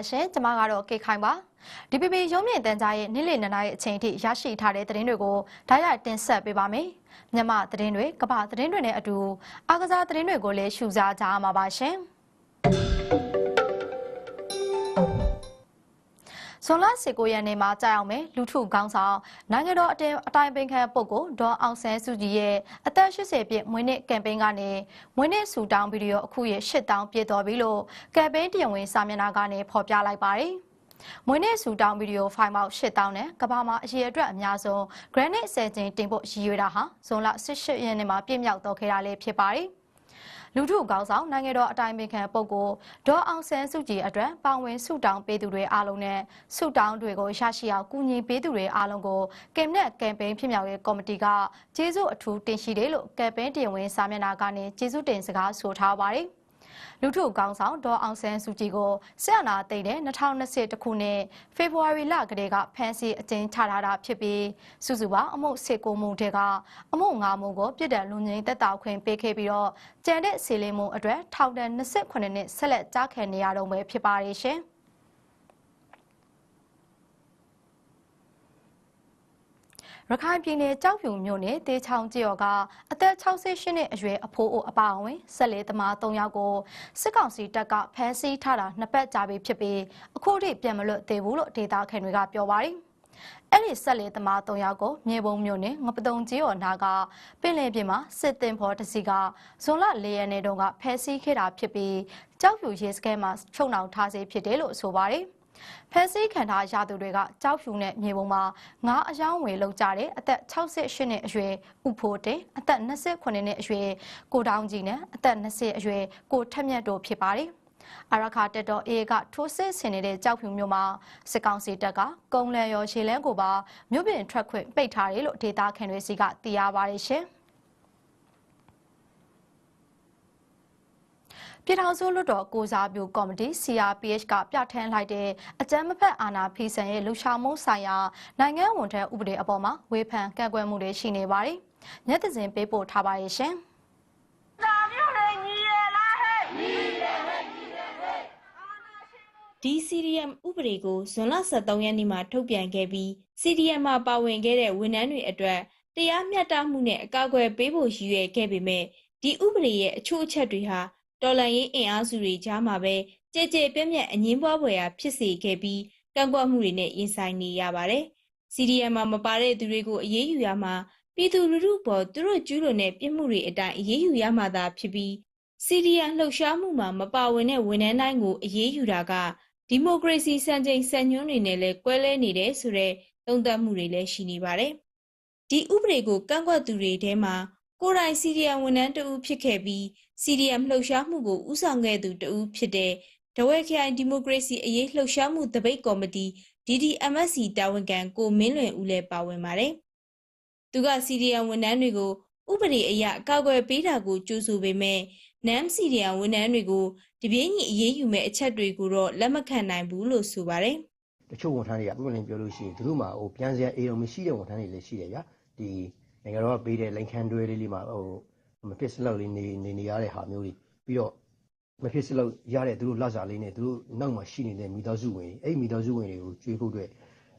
င်္ဂလာပါရှင်ကျမကတော့ကေခိုင်ပါ DPP ရုံးမြင့်တန်းကြားရဲ့နေ့လည်နှစ်နာရီအချိန်ထိရရှိထားတဲ့သတင်းတွေကိုဓာတ်ရိုက်တင်ဆက်ပေးပါမယ်မြန်မာသတင်းတွေကမ္ဘာသတင်းတွေနဲ့အတူအားကစားသတင်းတွေကိုလည်းရှုစားကြရမှာပါရှင် ဇွန်လ19ရက်နေ့မှာကြာရောက်မယ်လူထုကောင်းဆောင်နိုင်ငံတော်အတင်းအတိုင်းပင်ခံပုဂ္ဂိုလ်ဒေါ်အောင်ဆန်းစုကြည်ရဲ့အသက်80ပြည့်မွေးနေ့ကမ်ပိန်းကနေမွေးနေ့ဆူတောင်းဗီဒီယိုအခုရဲ့8000ပြည့်တော်ပြီလို့ကမ်ပိန်းတရားဝင်စာမျက်နှာကနေဖော်ပြလိုက်ပါတယ်။မွေးနေ့ဆူတောင်းဗီဒီယိုဖိုင်ပေါက်8000နဲ့ကမ္ဘာမှာအရေးအတွက်အများဆုံး Granite 10ကျင်းတင်ဖို့ရည်ရွယ်တာဟာဇွန်လ18ရက်နေ့မှာပြည့်မြောက်တော့ခဲ့တာလည်းဖြစ်ပါတယ်။ လူထုကောင်းဆောင်နိုင်ငံတော်အတိုင်ပင်ခံပုဂ္ဂိုလ်ဒေါ်အောင်ဆန်းစုကြည်အတွက်ပါဝင်ဆုတောင်းပေးသူတွေအားလုံးနဲ့ဆုတောင်းတွေကိုရရှိအောင်ကူညီပေးသူတွေအားလုံးကိုကင်မနဲ့ကမ်ပိန်းဖြစ်မြောက်ရေးကော်မတီကကျေးဇူးအထူးတင်ရှိတယ်လို့ကမ်ပိန်းတရားဝင်စာမျက်နှာကနေကျေးဇူးတင်စကားဆိုထားပါတယ်။ လူထုကောင်းဆောင်ဒေါ်အောင်ဆန်းစုကြည်ကိုဆက်အနာသိတဲ့2020ခုနှစ်ဖေဖော်ဝါရီလကတည်းကဖမ်းဆီးအကျဉ်းချထားတာဖြစ်ပြီးစုစုပေါင်းအမှု19မှုတည်းကအမှု9မှုကိုပြစ်ဒဏ်လူငင်းတက်တာခွင့်ပေးခဲ့ပြီးတော့ကြံတဲ့စီလင်းမှုအတွက်ထောင်ဒဏ်28နှစ်ဆက်လက်ကြားခံနေရတော့မယ်ဖြစ်ပါရဲ့ရှင်။ ရခိုင်ပြည်နယ်ကြောက်ဖြူမြို့နယ်တေချောင်းကျေးရွာကအသက်68နှစ်အရွယ်အဖိုးအိုအပါအဝင်ဆက်လက်သမား3ယောက်ကိုစစ်ကောင်စီတပ်ကဖမ်းဆီးထားတာနှစ်ပတ်ကြာပြီဖြစ်ပြီးအခုထိပြန်မလွတ်သေးဘူးလို့ဒေတာခန်တွေကပြောပါတယ်။အဲ့ဒီဆက်လက်သမား3ယောက်ကိုမြေပုံမြို့နယ်ငပတုံကျေးရွာနာကပင်လယ်ပြင်မှာစစ်တင်ဖော်တစီကဇွန်လ၄ရက်နေ့တုန်းကဖမ်းဆီးခဲ့တာဖြစ်ပြီးကြောက်ဖြူရဲစခန်းမှာချုပ်နှောင်ထားစေဖြစ်တယ်လို့ဆိုပါတယ်။ ဖမ်းဆီးခံထားရသူတွေကကြောက်ဖြူနဲ့မြေပုံမှာငါးအယောင်းဝယ်လောက်ကြတဲ့အသက်68နှစ်အရွယ်ဥဖိုးတင်အသက်29နှစ်အရွယ်ကိုတောင်းကြီးနဲ့အသက်20အရွယ်ကိုထက်မြတ်တို့ဖြစ်ပါတယ်အရခါတက်တော်အေးကထိုးစစ်ဆင်နေတဲ့ကြောက်ဖြူမြို့မှာစစ်ကောင်စီတပ်ကကုန်းလန်ရောရှေလန်းကိုပါမြို့ပြင်ထွက်ခွင့်ပိတ်ထားတယ်လို့ဒေတာခန်တွေစီကသိရပါတယ်ရှင်။ ပြည်ထောင်စုလွှတ်တော်ကိုစားပြုကော်မတီ CRPH ကပြဋ္ဌာန်းလိုက်တဲ့အကြမ်းမဖက်အာဏာဖီဆန်ရဲ့လှုပ်ရှားမှုဆိုင်ရာနိုင်ငံဝန်ထမ်းဥပဒေအပေါ်မှာဝေဖန်ကန့်ကွက်မှုတွေရှိနေပါတယ်။ညက်သစင်ပေးပို့ထားပါရဲ့ရှင်။ဒါမျိုးလေညီရလားဟဲ့ညီရဟဲ့ညီရဟဲ့ဒီ CDM ဥပဒေကိုဇွန်လ23ရက်နေ့မှာထုတ်ပြန်ခဲ့ပြီး CDM မှာပါဝင်ခဲ့တဲ့ဝန်ထမ်းတွေအတွက်တရားမျှတမှုနဲ့အကာအကွယ်ပေးဖို့ရည်ရွယ်ခဲ့ပေမဲ့ဒီဥပဒေရဲ့အချို့အချက်တွေဟာ တော်လှန်ရေးအင်အားစုတွေကြားမှာပဲကြဲကြဲပြန့်ပြန့်အငင်းပွားဖွယ်ရာဖြစ်စေခဲ့ပြီးကန့်ကွက်မှုတွေနဲ့ရင်ဆိုင်နေရပါတယ်။ CDM မှာမပါတဲ့သူတွေကိုအရေးယူရမှာပြည်သူလူထုပေါ်သူတို့ကျူးလွန်တဲ့ပြစ်မှုတွေအတိုင်းအရေးယူရမှာသာဖြစ်ပြီး CDM လှုပ်ရှားမှုမှာမပါဝင်တဲ့ဝန်ထမ်းတိုင်းကိုအရေးယူတာကဒီမိုကရေစီစံချိန်စံညွှန်းတွေနဲ့လည်းကွဲလဲနေတယ်ဆိုတဲ့သုံးသပ်မှုတွေလည်းရှိနေပါတယ်။ဒီဥပဒေကိုကန့်ကွက်သူတွေထဲမှာ ကိုယ်တိုင် CDM ဝန်ထမ်းတဦးဖြစ်ခဲ့ပြီး CDM လှုပ်ရှားမှုကိုဦးဆောင်ခဲ့သူတဦးဖြစ်တဲ့ဒဝဲခိုင်ဒီမိုကရေစီအရေးလှုပ်ရှားမှုတပိတ်ကော်မတီ DDMSC တာဝန်ခံကိုမင်းလွင်ဦးလည်းပါဝင်ပါတယ်။သူက CDM ဝန်ထမ်းတွေကိုဥပဒေအရအကောက်အကွယ်ပေးတာကိုကြိုးဆိုပေမဲ့ NAM CDM ဝန်ထမ်းတွေကိုတပြင်းညီအရေးယူမဲ့အချက်တွေကိုတော့လက်မခံနိုင်ဘူးလို့ဆိုပါတယ်။တချို့ဝန်ထမ်းတွေကပုံမှန်ပြောလို့ရှိရင်သူတို့မှာဟိုပြန်စရာအေးတော့မရှိတဲ့ဝန်ထမ်းတွေလည်းရှိတယ်ဗျာဒီ နိုင်ငံတော်ကပေးတဲ့လိန်ခမ်းတွဲလေးလေးမှာဟိုမဖြစ်စလောက်လေးနေနေနေရတဲ့ဟာမျိုးတွေပြီးတော့မဖြစ်စလောက်ရတဲ့သူတို့လစာလေးနဲ့သူတို့နောက်မှာရှိနေတဲ့မိသားစုဝင်အဲ့မိသားစုဝင်တွေကိုကျွေးဖို့အတွက်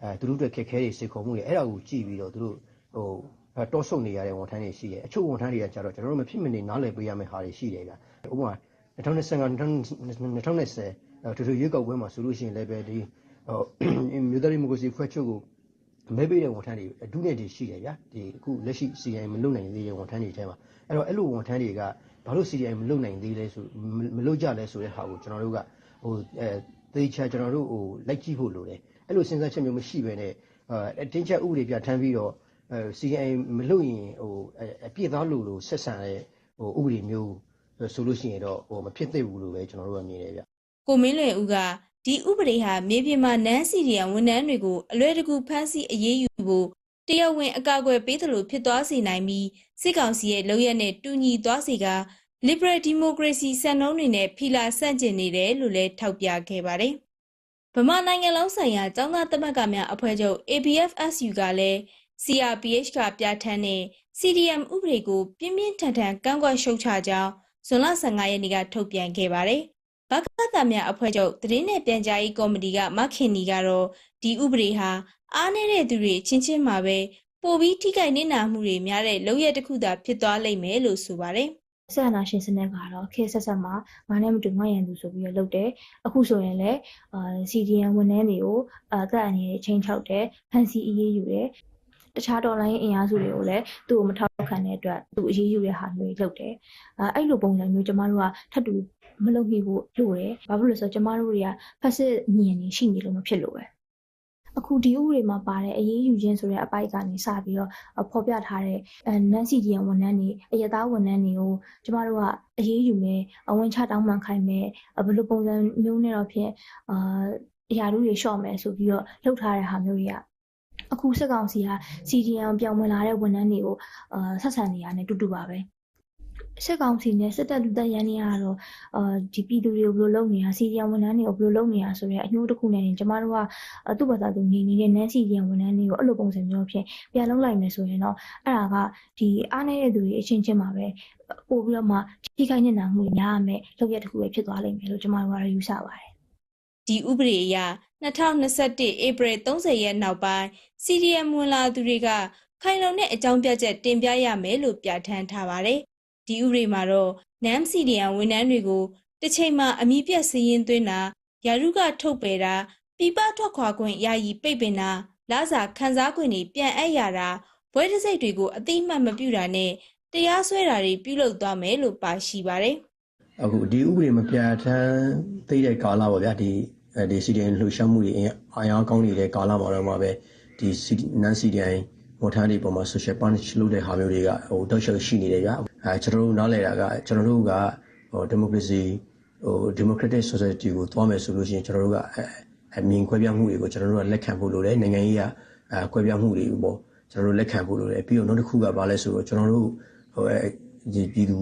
အဲသူတို့အတွက်ခက်ခဲတွေစိတ်ခေါ်မှုတွေအဲ့ဒါကိုကြည့်ပြီးတော့သူတို့ဟိုတောဆုတ်နေရတဲ့ဝန်ထမ်းတွေရှိတယ်အချို့ဝန်ထမ်းတွေကကြတော့ကျွန်တော်တို့မဖြစ်မနေနားလည်ပေးရမယ့်ဟာတွေရှိတယ်ဗျဥပမာ2025 2020ထူထူရွေးကောက်ပွဲမှာဆိုလို့ရှိရင်လည်းပဲဒီဟိုမြို့သားဒီမိုကရေစီဖွဲ့ချုပ်ကို မဲပေးတဲ့ဝန်ထမ်းတွေအဒုနဲ့တည်းရှိတယ်ဗျာဒီအခုလက်ရှိ CI မလုပ်နိုင်သေးတဲ့ဝန်ထမ်းတွေထဲမှာအဲ့တော့အဲ့လိုဝန်ထမ်းတွေကဘာလို့ CI မလုပ်နိုင်သေးလဲဆိုမလုပ်ကြလဲဆိုတဲ့ဟာကိုကျွန်တော်တို့ကဟိုအဲသေချာကျွန်တော်တို့ဟိုလိုက်ကြည့်ဖို့လိုတယ်အဲ့လိုစဉ်းစားချက်မျိုးမရှိဘဲနဲ့အတင်းချက်ဥပဒေပြဋ္ဌာန်းပြီးတော့အဲ CI မလုပ်ရင်ဟိုအပြည့်သားလို့လို့ဆက်ဆံတဲ့ဟိုဥပဒေမျိုးဆိုလို့ရှိရင်တော့ဟိုမဖြစ်သင့်ဘူးလို့ပဲကျွန်တော်တို့ကမြင်တယ်ဗျကိုမင်းလွင်ဦးက ဒီဥပဒေဟာမြေပြင်မှာနန်းစီရီယံဝန်ထမ်းတွေကိုအလွယ်တကူဖမ်းဆီးအရေးယူဖို့တရားဝင်အကာအကွယ်ပေးသလိုဖြစ်သွားစေနိုင်ပြီးစစ်ကောင်စီရဲ့လုပ်ရက်နဲ့တူညီသွားစေက liberal democracy စံနှုန်းတွေနဲ့ဖီလာဆန့်ကျင်နေတယ်လို့လည်းထောက်ပြခဲ့ပါတယ်။ဗမာနိုင်ငံလုံးဆိုင်ရာចောင်းသားသမဂ္ဂများအဖွဲ့ချုပ် ABFSU ကလည်း CRPH ကပြဋ္ဌာန်းတဲ့ CDM ဥပဒေကိုပြင်းပြင်းထန်ထန်ကန့်ကွက်ရှုတ်ချကြောင်းဇွန်လ15ရက်နေ့ကထုတ်ပြန်ခဲ့ပါတယ်။ ဘကသများအဖွဲ့ချုပ်သတင်းနဲ့ပြန်ကြားရေးကော်မတီကမခင်နီကတော့ဒီဥပဒေဟာအားနည်းတဲ့သူတွေချင်းချင်းမှာပဲပိုပြီးထိခိုက်နေနာမှုတွေများတဲ့လောက်ရတစ်ခုသာဖြစ်သွားလိမ့်မယ်လို့ဆိုပါတယ်ဆရာနာရှင်စနစ်ကတော့ခေတ်ဆက်ဆက်မှာငါနဲ့မတူငါရန်သူဆိုပြီးတော့လုပ်တယ်အခုဆိုရင်လည်းအာ CDN ဝန်ထမ်းတွေကိုအသက်အန္တရာယ်ချင်းချောက်တယ်ဖန်စီအေးအေးယူတယ်တခြားတော်လိုင်းအင်အားစုတွေကိုလည်းသူ့ကိုမထောက်ခံတဲ့အတွက်သူအရေးယူတဲ့ဟာမျိုးတွေလုပ်တယ်အဲအဲ့လိုပုံစံမျိုးကျမတို့ကထပ်တူ မလုပ်မိဖို့လိုတယ်ဘာဖြစ်လို့လဲဆိုတော့ကျမတို့တွေကဖက်စစ်ညင်နေရှိနေလို့မဖြစ်လို့ပဲအခုဒီဥပဒေမှာပါတဲ့အရေးယူခြင်းဆိုတဲ့အပိုက်ကနေစပြီးတော့အဖော်ပြထားတဲ့အဲနန်စီဒီယန်ဝန်ထမ်းတွေအရသားဝန်ထမ်းတွေကိုကျမတို့ကအရေးယူမယ်အဝင်ချတောင်းပန်ခိုင်းမယ်အဘယ်လိုပုံစံမျိုးနဲ့တော့ဖြင့်အာအရာတို့တွေရှော့မယ်ဆိုပြီးတော့လှုပ်ထားတဲ့ဟာမျိုးတွေကအခုစစ်ကောင်စီက CDN ပြောင်းဝင်လာတဲ့ဝန်ထမ်းတွေကိုအာဆက်ဆံနေရတဲ့တူတူပါပဲ စစ်ကောင်စီနဲ့စစ်တပ်လူတပ်ရန်တွေကတော့အာဒီပြည်သူတွေကိုဘယ်လိုလုပ်နေတာစီဒီယန်ဝန်ထမ်းတွေကိုဘယ်လိုလုပ်နေတာဆိုတဲ့အညှိုးတစ်ခုနဲ့ကျမတို့ကအသူ့ဘာသာသူနေနေတဲ့နန်းစီရန်ဝန်ထမ်းတွေကိုအဲ့လိုပုံစံမျိုးဖြင့်ပြန်လုံးလိုက်မယ်ဆိုရင်တော့အဲ့ဒါကဒီအားနေတဲ့သူတွေအချင်းချင်းမှာပဲပို့ပြီးတော့မှထိခိုက်နေတာမှုတွေများရမယ်လောက်ရတစ်ခုပဲဖြစ်သွားလိမ့်မယ်လို့ကျွန်မတို့ကတော့ယူဆပါတယ်ဒီဥပဒေအရ2021ဧပြီ30ရက်နောက်ပိုင်း CDM ဝင်လာသူတွေကခိုင်လုံတဲ့အကြောင်းပြချက်တင်ပြရမယ်လို့ပြဋ္ဌာန်းထားပါတယ်။ ဒီဥပဒေမှာတော့ NAM CDM ဝန်ထမ်းတွေကိုတစ်ချိန်မှာအမိပြတ်စည်ရင်သွင်းတာယာရုကထုတ်ပယ်တာပြပထွက်ခွာခွင့်ယာယီပိတ်ပင်တာလစာခန်းစားခွင့်တွေပြန်အပ်ရတာဘွဲတစိတ်တွေကိုအတိအမှတ်မပြုတာနဲ့တရားစွဲတာတွေပြုလုပ်သွားမယ်လို့ပါရှိပါတယ်။အခုဒီဥပဒေမပြဋ္ဌာန်းသိတဲ့ကာလပေါ့ဗျာဒီအဲဒီ CDN လှူရှားမှုတွေအင်အာရကောင်းနေတဲ့ကာလမှာတော့မှပဲဒီ non CDN ဝန်ထမ်းတွေပေါ်မှာ social punish လုပ်တဲ့ဟာမျိုးတွေကဟိုတောက်လျှောက်ရှိနေတယ်ဗျာ အဲကျွန်တော်တို့နားလည်တာကကျွန်တော်တို့ကဟို democracy ဟို democratic society ကိုသွားမယ်ဆိုလို့ရှိရင်ကျွန်တော်တို့ကအအမြင်ခွဲပြားမှုတွေကိုကျွန်တော်တို့ကလက်ခံဖို့လိုတယ်နိုင်ငံရေးကအဲခွဲပြားမှုတွေပေါ့ကျွန်တော်တို့လက်ခံဖို့လိုတယ်ပြီးတော့နောက်တစ်ခုကဘာလဲဆိုတော့ကျွန်တော်တို့ဟိုအဲဒီပြည်သူ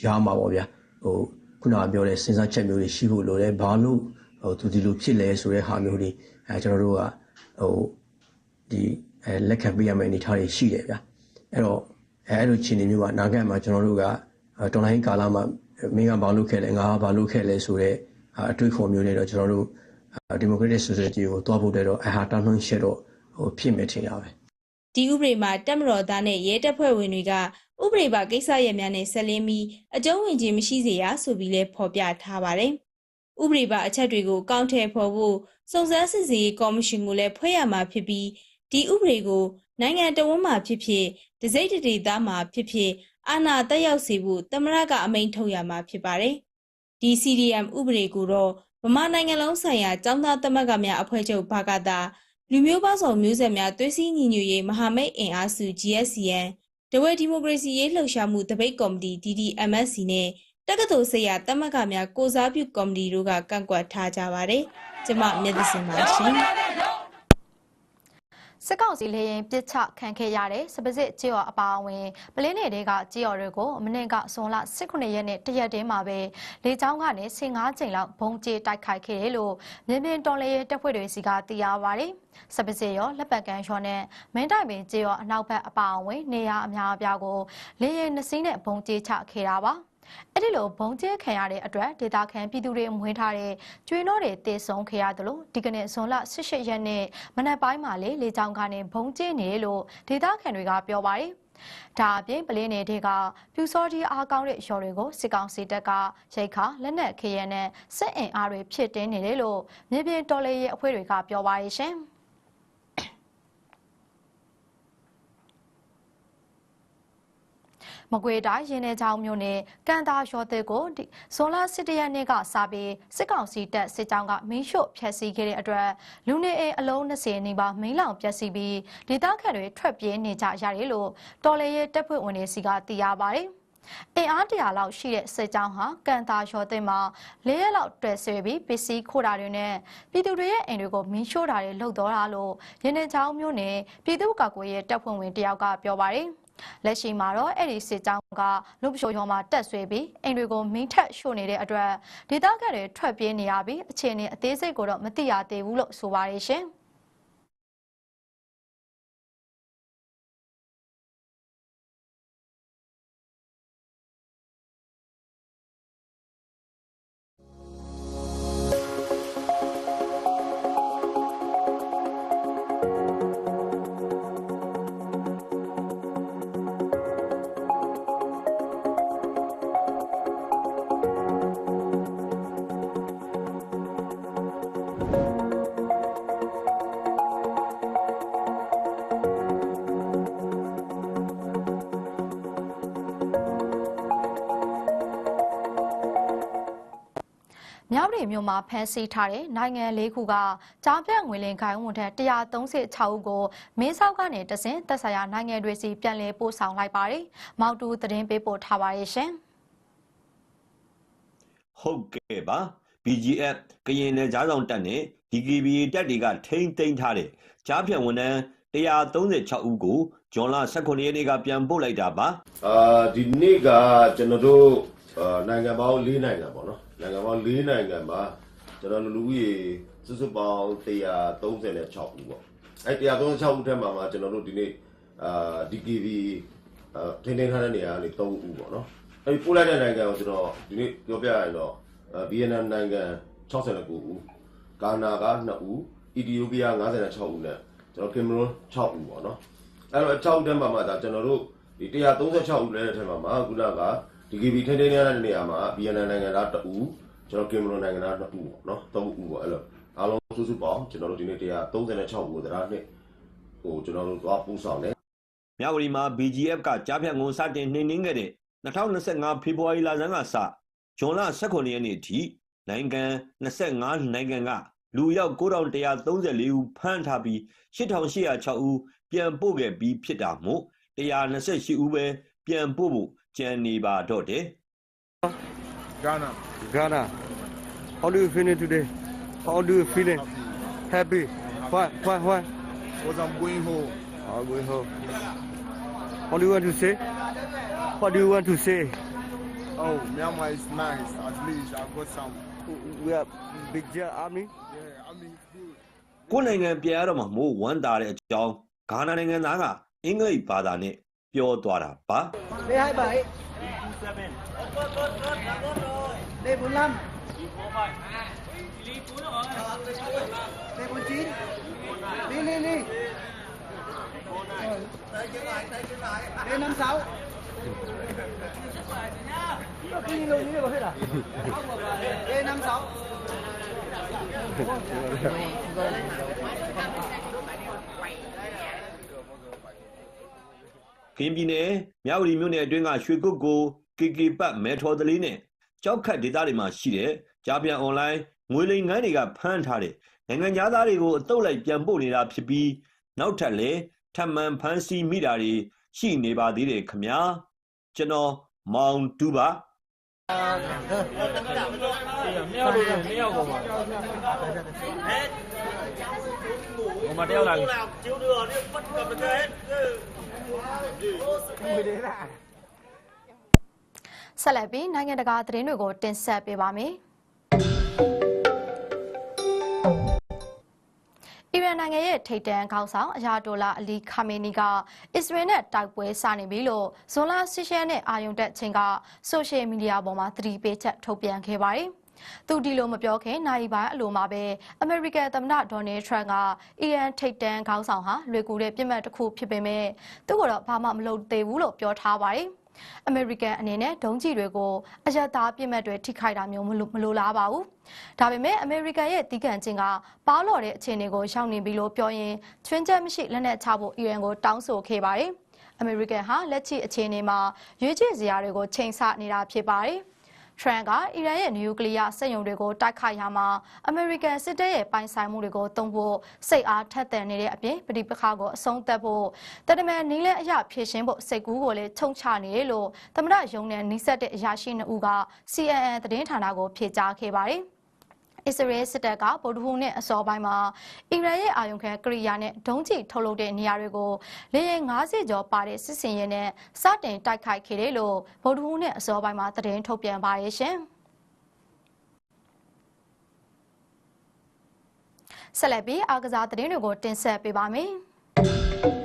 ကြားမှာပေါ့ဗျာဟိုခုနကပြောတဲ့စဉ်းစားချက်မျိုးတွေရှိဖို့လိုတယ်ဘာလို့ဟိုသူဒီလိုဖြစ်လဲဆိုတဲ့ဟာမျိုးတွေအဲကျွန်တော်တို့ကဟိုဒီအဲလက်ခံပေးရမယ့်အနေအထားတွေရှိတယ်ဗျာအဲ့တော့ အဲအဲ့လိုခြေနေမျိုးမှာနာဂတ်မှာကျွန်တော်တို့ကတော်လိုင်းကာလမှာမင်းကဘာလုပ်ခဲ့လဲငါကဘာလုပ်ခဲ့လဲဆိုတော့အတွေ့အခေါ်မျိုးတွေတော့ကျွန်တော်တို့ democratic society ကိုတွားဖို့တဲ့တော့အဟာတနှုံးရှက်တော့ဟိုဖြစ်မယ်ထင်ရပဲဒီဥပဒေမှာတက်မတော်သားနဲ့ရဲတပ်ဖွဲ့ဝင်တွေကဥပဒေပါကိစ္စရပ်များနဲ့ဆက်လင်းပြီးအကျုံးဝင်ခြင်းမရှိစေရဆိုပြီးလဲဖော်ပြထားပါတယ်။ဥပဒေပါအချက်တွေကိုကောက်ထည့်ဖော်ဖို့စုံစမ်းစစ်ဆေးရေးကော်မရှင်ကိုလည်းဖွဲ့ရမှာဖြစ်ပြီး ဒီဥပဒေကိုနိုင်ငံတော်ဝန်မှဖြစ်ဖြစ်ဒစိမ့်တတိသားမှာဖြစ်ဖြစ်အာဏာတက်ရောက်စေဖို့တမရကအမိန့်ထုတ်ရမှာဖြစ်ပါတယ်။ဒီ CDM ဥပဒေကိုတော့ဗမာနိုင်ငံလုံးဆိုင်ရာចောင်းသားသမဂ္ဂများအဖွဲ့ချုပ်ဘာကတာလူမျိုးပေါင်းစုံမျိုးဆက်များသွေးစည်းညီညွတ်ရေးမဟာမိတ်အင်အားစု GSCN တဝဲဒီမိုကရေစီရေးလှုပ်ရှားမှုတပိတ်ကော်မတီ DDMSC နဲ့တက္ကသိုလ်ဆေးရတမကများကိုစားပြုကော်မတီတို့ကကန့်ကွက်ထားကြပါတယ်။ကျမမျက်သစင်ပါရှင်။ စစ်ကောင်စီလေရင်ပစ်ချခံခဲ့ရတဲ့စပစစ်ကြေော်အပါအဝင်ပလင်းတွေကကြေော်တွေကိုမနေ့ကဇွန်လ18ရက်နေ့တရက်တည်းမှာပဲလေကြောင်းကနေ15ကြိမ်လောက်ဘုံကျေတိုက်ခိုက်ခဲ့တယ်လို့မြင်းမြင်းတော်လေးတပ်ဖွဲ့တွေစီကသိရပါဗျ။စပစစ်ရောလက်ပတ်ကန်ရောနဲ့မင်းတိုင်ပင်ကြေော်အနောက်ဘက်အပါအဝင် နေရာအများအပြားကိုလေရင်နှစည်းနဲ့ဘုံကျေချခဲ့တာပါ။ အဲ့ဒီလိုဘုံကျဲခံရတဲ့အတွက်ဒေတာခန်ပြည်သူတွေမွေးထားတဲ့ကျွေးနှောတွေတည်ဆုံခဲ့ရတယ်လို့ဒီကနေ့ဇွန်လ18ရက်နေ့မနက်ပိုင်းမှာလေလေကြောင်းကနေဘုံကျဲနေတယ်လို့ဒေတာခန်တွေကပြောပါတယ်။ဒါအပြင်ပလင်းနေတဲ့ကပြူစောတီအားကောင်းတဲ့ရော်တွေကိုစစ်ကောင်စီတပ်ကရိတ်ခါလက်နက်ခရဲနဲ့စစ်အင်အားတွေဖြစ်တင်းနေတယ်လို့မြေပြင်တော်လေရဲ့အဖွဲ့တွေကပြောပါတယ်ရှင်။ မကွေတိုင်းရင်းနေချောင်းမြို့နယ်ကန်တာရော်တဲ့ကိုဇွန်လ17ရက်နေ့ကစပြီးစစ်ကောင်စီတပ်စစ်ကြောင်းကမင်းရှို့ဖျက်ဆီးခဲ့တဲ့အတွက်လူနေအိမ်အလုံး20နီးပါးမင်းလောင်ပျက်စီးပြီးဒေသခံတွေထွက်ပြေးနေကြရတယ်လို့တော်လေရဲတပ်ဖွဲ့ဝင်တွေစီကသိရပါတယ်။အင်အားတရာလောက်ရှိတဲ့စစ်ကြောင်းဟာကန်တာရော်တဲ့မှာ၄ရက်လောက်တွေ့ဆွေပြီးပစ္စည်းခိုးတာတွေနဲ့ပြည်သူတွေရဲ့အိမ်တွေကိုမင်းရှို့တာတွေလုပ်တော့တာလို့ရင်းနေချောင်းမြို့နယ်ပြည်သူ့ကာကွယ်ရေးတပ်ဖွဲ့ဝင်တယောက်ကပြောပါတယ်။ လက်ရှိမှာတော့အဲ့ဒီစစ်ကြောင်းကလူပရှိုးရုံမှာတက်ဆွေးပြီးအိမ်တွေကိုမင်းထက်ရှို့နေတဲ့အတွက်ဒေသခံတွေထွက်ပြေးနေရပြီးအခြေအနေအသေးစိတ်ကိုတော့မသိရသေးဘူးလို့ဆိုပါတယ်ရှင်။ ရီမြို့မှာဖမ်းဆီးထားတဲ့နိုင်ငံလေးခုကကြားပြတ်ငွေလင်ခိုင်ဝန်ထမ်း136ဦးကိုမင်းဆောက်ကနေတစဉ်သက်ဆိုင်ရာနိုင်ငံတွေစီပြန်လည်ပို့ဆောင်လိုက်ပါတယ်။မောက်တူသတင်းပေးပို့ထားပါရဲ့ရှင်။ဟုတ်ကဲ့ပါ BGF ကရင်နယ်ကြားဆောင်တပ်နဲ့ DKBA တပ်တွေကထိမ့်သိမ်းထားတဲ့ကြားဖြတ်ဝန်ထမ်း136ဦးကိုဂျွန်လ18ရက်နေ့ကပြန်ပို့လိုက်တာပါအာဒီနေ့ကကျွန်တော်တို့အာနိုင်ငံပေါင်း၄နိုင်ငံပေါ့နော် နိုင်ငံပေါင်း၄နိုင်ငံမှာကျွန်တော်တို့လူဦးရေစုစုပေါင်း136ဦးပေါ့အဲ136ဦးထဲမှာမှာကျွန်တော်တို့ဒီနေ့အာ DKV အာထင်းထင်းထားတဲ့နေရာကနေ3ဦးပေါ့နော်အဲဒီပို့လိုက်တဲ့နိုင်ငံကိုကျွန်တော်ဒီနေ့ပြောပြရရင်တော့အာဗီယက်နမ်နိုင်ငံ69ဦးဂါနာက2ဦးအီသီယိုးပီးယား56ဦးနဲ့ကျွန်တော်ကင်မရွန်6ဦးပေါ့နော်အဲ့တော့6တက်မှာမှဒါကျွန်တော်တို့ဒီ136ဦးလဲတဲ့ထဲမှာမှာခုနက DKB ထင်းထင်းရတဲ့နေရာမှာ BNN နိုင်ငံသား2ဦးကျွန်တော်ကင်မရွန်နိုင်ငံသား2ဦးပေါ့နော်3ဦးပေါ့အဲ့လိုအားလုံးစုစုပေါင်းကျွန်တော်တို့ဒီနေ့136ဦးတရားနှစ်ဟိုကျွန်တော်တို့သွားပူဆောင်တယ်မြဝတီမှာ BGF ကကြားဖြတ်ငုံစတင်နှိမ်နှင်းခဲ့တဲ့2025ဖေဖော်ဝါရီလဆန်းကစဂျွန်လ18ရက်နေ့ထိနိုင်ငံ25နိုင်ငံကလူရောက်9134ဦးဖမ်းထားပြီး8806ဦးပြန်ပို့ခဲ့ပြီးဖြစ်တာမို့128ဦးပဲပြန်ပို့ဖို့ ကြံနေပါတော့တယ် Ghana. Ghana. How do you feeling today? How do you feeling? Happy? Why? Why? Why? Because I'm going home. I'm going home. What do you want to say? What do you want to say? Oh, Myanmar is nice. At least I got some. We are big J army. Yeah, I mean, it's good. ကိုယ်နိုင်ငံပြန်ရတော့မှမို့ဝမ်းသာတဲ့အကြောင်းဂါနာနိုင်ငံသားကအင်္ဂလိပ်ဘာသာနဲ့ပြောသွားတာပါ D27 D45 D49 Đi đi đi. D56 Cứ đi luôn như vậy hết à? D56 Rồi, rồi ကင်းပြည်နယ်မြဝတီမြို့နယ်အတွင်းကရွှေကုတ်ကို KK ပတ်မဲထော်တလေးနဲ့ကြောက်ခတ်ဒေသတွေမှာရှိတဲ့ကြားပြန်အွန်လိုင်းငွေလိမ်ငန်းတွေကဖမ်းထားတဲ့နိုင်ငံသားတွေကိုအတုပ်လိုက်ပြန်ပို့နေတာဖြစ်ပြီးနောက်ထပ်လည်းထပ်မံဖမ်းဆီးမိတာတွေရှိနေပါသေးတယ်ခမညာကျွန်တော်မောင်တူပါနှစ်ယောက်လို့နှစ်ယောက်ကုန်ပါဟိုမှာတယောက်လာပြီ ဆက်လက်ပြီးနိုင်ငံတကာသတင်းတွေကိုတင်ဆက်ပေးပါမယ်။အီရန်နိုင်ငံရဲ့ထိပ်တန်းခေါင်းဆောင်အယာတိုလာအလီခါမေနီကအစ္စရေးနဲ့တိုက်ပွဲစနေပြီလို့ဇွန်လ10ရက်နဲ့အာယုံတက်ချင်းကဆိုရှယ်မီဒီယာပေါ်မှာသတိပေးချက်ထုတ်ပြန်ခဲ့ပါတယ်။ သူဒီလိုမပြောခင်နိုင်ပိုင်းအလိုမှာပဲအမေရိကန်သမ္မတဒေါ်နယ်ထရန့်ကအီရန်ထိပ်တန်းခေါင်းဆောင်ဟာလွေကူတဲ့ပြစ်မှတ်တစ်ခုဖြစ်ပေမဲ့သူ့ကိုတော့ဘာမှမလုပ်သေးဘူးလို့ပြောထားပါတယ်။အမေရိကန်အနေနဲ့ဒုံးကျည်တွေကိုအယက်သားပြစ်မှတ်တွေထိခိုက်တာမျိုးမလိုမလိုလားပါဘူး။ဒါပေမဲ့အမေရိကန်ရဲ့တီးကန်ချင်းကပါလော်တဲ့အခြေအနေကိုရောက်နေပြီလို့ပြောရင်ချွင်းချက်မရှိလက်နက်ချဖို့အီရန်ကိုတောင်းဆိုခဲ့ပါတယ်။အမေရိကန်ဟာလက်ရှိအခြေအနေမှာရွေးချယ်စရာတွေကိုချိန်ဆနေတာဖြစ်ပါတယ်။ ထရန်ကအီရန်ရဲ့နျူကလ িয়ার စက်ရုံတွေကိုတိုက်ခိုက်ရမှာအမေရိကန်စစ်တပ်ရဲ့ပိုင်ဆိုင်မှုတွေကိုတုံ့ဖို့စိတ်အားထက်သန်နေတဲ့အပြင်ပဋိပက္ခကိုအဆုံးသတ်ဖို့တတမန်နီးလဲအရာဖြည့်ရှင်းဖို့စိတ်ကူးကိုလည်းချုံချနေတယ်လို့သမ္မတယုံနဲ့နှိစက်တဲ့အရာရှိနှစ်ဦးက CNN သတင်းဌာနကိုဖြေကြားခဲ့ပါတယ်။ အစ္စရေးစစ်တပ်ကဗုဒ္ဓဟူးနဲ့အစောပိုင်းမှာအီရန်ရဲ့အာယုံခံကရိယာနဲ့ဒုံးကျည်ထုတ်လုပ်တဲ့နေရာတွေကိုလေယာဉ်90ကျော်ပါတဲ့စစ်စင်ရဲနဲ့စတင်တိုက်ခိုက်ခဲ့တယ်လို့ဗုဒ္ဓဟူးနဲ့အစောပိုင်းမှာသတင်းထုတ်ပြန်ပါရဲ့ရှင်။ဆက်လက်ပြီးအာကစားသတင်းတွေကိုတင်ဆက်ပေးပါမယ်။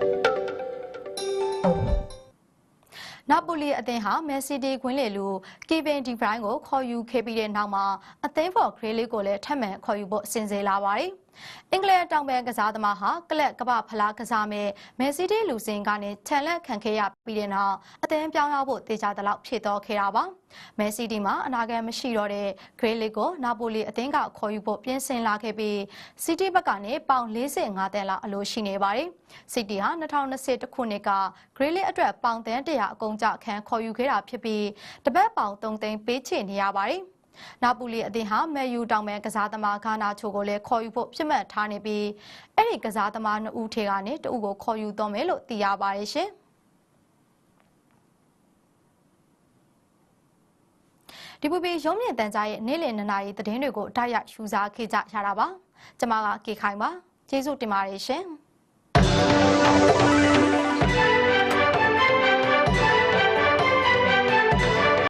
ပိုလီအသင်းဟာမက်ဆီဒီခွင်းလေလူကီဗင်ဒီဘရိုင်းကိုခေါ်ယူခဲ့ပြီးတဲ့နောက်မှာအသင်းဖော်ဂရေးလေးကိုလည်းထပ်မံခေါ်ယူဖို့စဉ်းစားလာပါတယ်။ အင်္ဂလန်တောင်ပန်ကစားသမားဟာကလပ်ကပဖလားကစားမဲ့မက်ဆီဒီလူစင်ကနေခြံလက်ခံခဲ့ရပြီးတဲ့နောက်အသင်းပြောင်းရဖို့တေချာသလောက်ဖြစ်တော့ခဲ့တာပါ။မက်ဆီဒီမှာအနာဂတ်မရှိတော့တဲ့ဂရေးလေးကိုနာပိုလီအသင်းကခေါ်ယူဖို့ပြင်ဆင်လာခဲ့ပြီးစီးတီးဘက်ကနေပေါင်45တန်လောက်အလိုရှိနေပါတယ်။စီးတီးဟာ2021ခုနှစ်ကဂရေးလေးအတွက်ပေါင်တန်း100အကုန်ကြခံခေါ်ယူခဲ့တာဖြစ်ပြီးတပတ်ပေါင်3သိန်းပေးချေနေရပါတယ်။ နာပူလီအသင်းဟာမယ်ယူတောင်မဲ့ကစားသမားဂါနာချိုကိုလည်းခေါ်ယူဖို့ပြစ်မှတ်ထားနေပြီးအဲ့ဒီကစားသမားနှစ်ဦးထဲကနေတဦးကိုခေါ်ယူတော့မယ်လို့သိရပါတယ်ရှင်ဒီပူပီရုံးမြင့်တန်ကြားရဲ့နေ့လည်နှစ်နာရီသတင်းတွေကိုတိုက်ရိုက်ရှုစားခေကြရတာပါ ကျွန်မကကေခိုင်ပါကျေးဇူးတင်ပါတယ်ရှင်